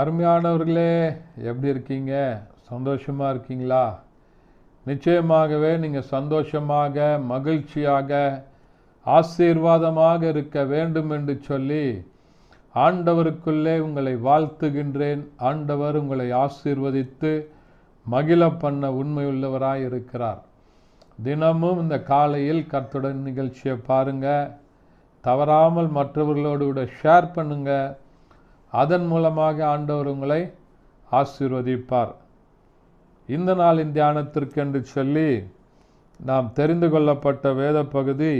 அருமையானவர்களே எப்படி இருக்கீங்க? சந்தோஷமாக இருக்கீங்களா? நிச்சயமாகவே நீங்கள் சந்தோஷமாக மகிழ்ச்சியாக ஆசீர்வாதமாக இருக்க வேண்டும் என்று சொல்லி ஆண்டவருக்குள்ளே உங்களை வாழ்த்துகின்றேன். ஆண்டவர் உங்களை ஆசீர்வதித்து மகிழ பண்ண உண்மையுள்ளவராய் இருக்கிறார். தினமும் இந்த காலையில் கத்துடன் நிகழ்ச்சியை பாருங்கள் தவறாமல் மற்றவர்களோடு கூட ஷேர் பண்ணுங்கள் அதன் மூலமாக ஆண்டவர் உங்களை ஆசீர்வதிப்பார். இந்த நாளின் தியானத்திற்கென்று சொல்லி நாம் தெரிந்து கொள்ளப்பட்ட வேத பகுதி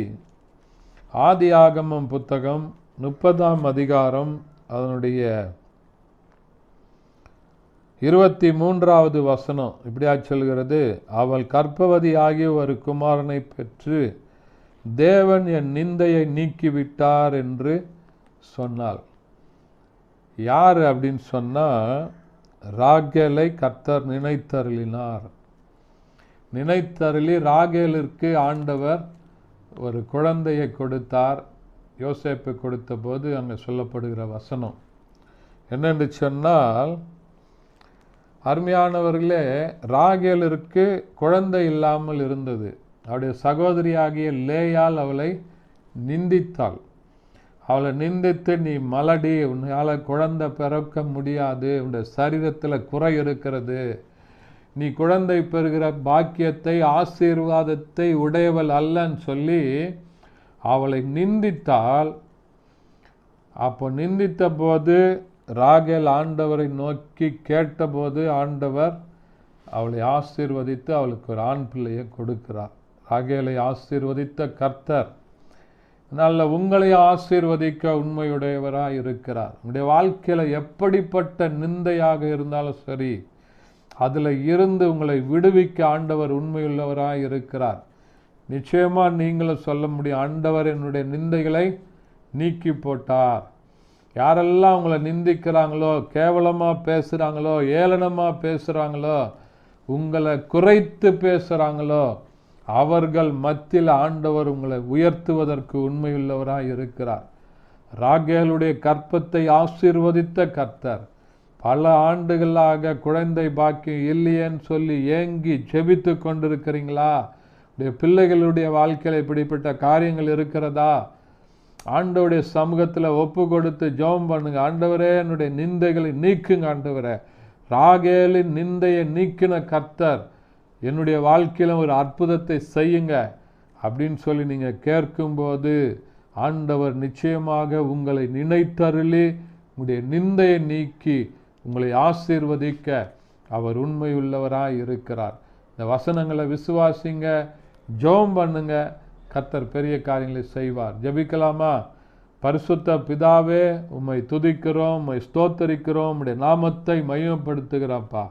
ஆகமம் புத்தகம் முப்பதாம் அதிகாரம் அதனுடைய இருபத்தி மூன்றாவது வசனம். இப்படியா சொல்கிறது? அவள் கற்பவதி ஆகிய ஒரு குமாரனை பெற்று தேவன் என் நிந்தையை நீக்கிவிட்டார் என்று சொன்னாள். யார் அப்படின்னு சொன்னால் ராகேலை கர்த்தர் நினைத்தருளினார். நினைத்தருளி ராகேலிற்கு ஆண்டவர் ஒரு குழந்தையை கொடுத்தார். யோசேப்பை கொடுத்த போது அங்கே சொல்லப்படுகிற வசனம். என்னென்று சொன்னால் அருமையானவர்களே ராகேலிற்கு குழந்தை இல்லாமல் இருந்தது. அவருடைய சகோதரியாகிய லேயால் அவளை நிந்தித்தாள். அவளை நிந்தித்து நீ மலடி உன்னால் குழந்தை பிறக்க முடியாது. உன்னுடைய சரீரத்தில் குறை இருக்கிறது. நீ குழந்தை பெறுகிற பாக்கியத்தை ஆசீர்வாதத்தை உடையவள் அல்லன்னு சொல்லி அவளை நிந்தித்தால் அப்போ நிந்தித்த போது ராகேல் ஆண்டவரை நோக்கி கேட்டபோது ஆண்டவர் அவளை ஆசீர்வதித்து அவளுக்கு ஒரு ஆண் பிள்ளையை கொடுக்கிறார். ராகேலை ஆசீர்வதித்த கர்த்தர் நல்ல உங்களை ஆசீர்வதிக்க உண்மையுடையவராக இருக்கிறார். உங்களுடைய வாழ்க்கையில் எப்படிப்பட்ட நிந்தையாக இருந்தாலும் சரி அதில் இருந்து உங்களை விடுவிக்க ஆண்டவர் உண்மையுள்ளவராக இருக்கிறார். நிச்சயமாக நீங்களும் சொல்ல முடியும் ஆண்டவர் என்னுடைய நிந்தைகளை நீக்கி போட்டார். யாரெல்லாம் உங்களை நிந்திக்கிறாங்களோ கேவலமாக பேசுகிறாங்களோ ஏளனமாக பேசுகிறாங்களோ உங்களை குறைத்து பேசுகிறாங்களோ அவர்கள் மத்தியில் ஆண்டவர் உங்களை உயர்த்துவதற்கு உண்மையுள்ளவராக இருக்கிறார். ராகேலுடைய கற்பத்தை ஆசீர்வதித்த கர்த்தர் பல ஆண்டுகளாக குழந்தை பாக்கியம் இல்லையேன்னு சொல்லி ஏங்கி ஜெபித்து கொண்டிருக்கிறீங்களா? உடைய பிள்ளைகளுடைய வாழ்க்கையில் இப்படிப்பட்ட காரியங்கள் இருக்கிறதா? ஆண்டவருடைய சமூகத்தில் ஒப்பு கொடுத்து ஜெபம் பண்ணுங்க. ஆண்டவரே என்னுடைய நிந்தைகளை நீக்குங்க ஆண்டவரே. ராகேலின் நிந்தையை நீக்கின கர்த்தர் என்னுடைய வாழ்க்கையில் ஒரு அற்புதத்தை செய்யுங்க அப்படின்னு சொல்லி நீங்கள் கேட்கும்போது ஆண்டவர் நிச்சயமாக உங்களை நினைத்தருளி உங்களுடைய நிந்தையை நீக்கி உங்களை ஆசீர்வதிக்க அவர் உண்மையுள்ளவராக இருக்கிறார். இந்த வசனங்களை விசுவாசிங்க ஜெபம் பண்ணுங்க கர்த்தர் பெரிய காரியங்களை செய்வார். ஜெபிக்கலாமா? பரிசுத்த பிதாவே உம்மை துதிக்கிறோம் உம்மை ஸ்தோத்தரிக்கிறோம் உம்முடைய நாமத்தை மையப்படுத்துகிறப்பா.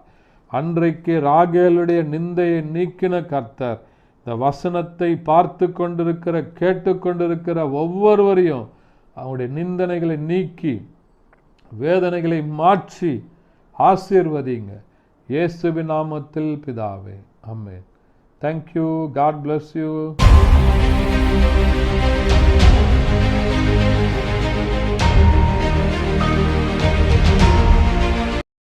அன்றைக்கு ராகேலுடைய நிந்தையை நீக்கின கர்த்தர். இந்த வசனத்தை பார்த்து கொண்டிருக்கிற கேட்டுக்கொண்டிருக்கிற ஒவ்வொருவரையும் அவங்களுடைய நிந்தனைகளை நீக்கி வேதனைகளை மாற்றி ஆசீர்வதிங்க. இயேசுவி நாமத்தில் பிதாவே. Amen thank you God bless you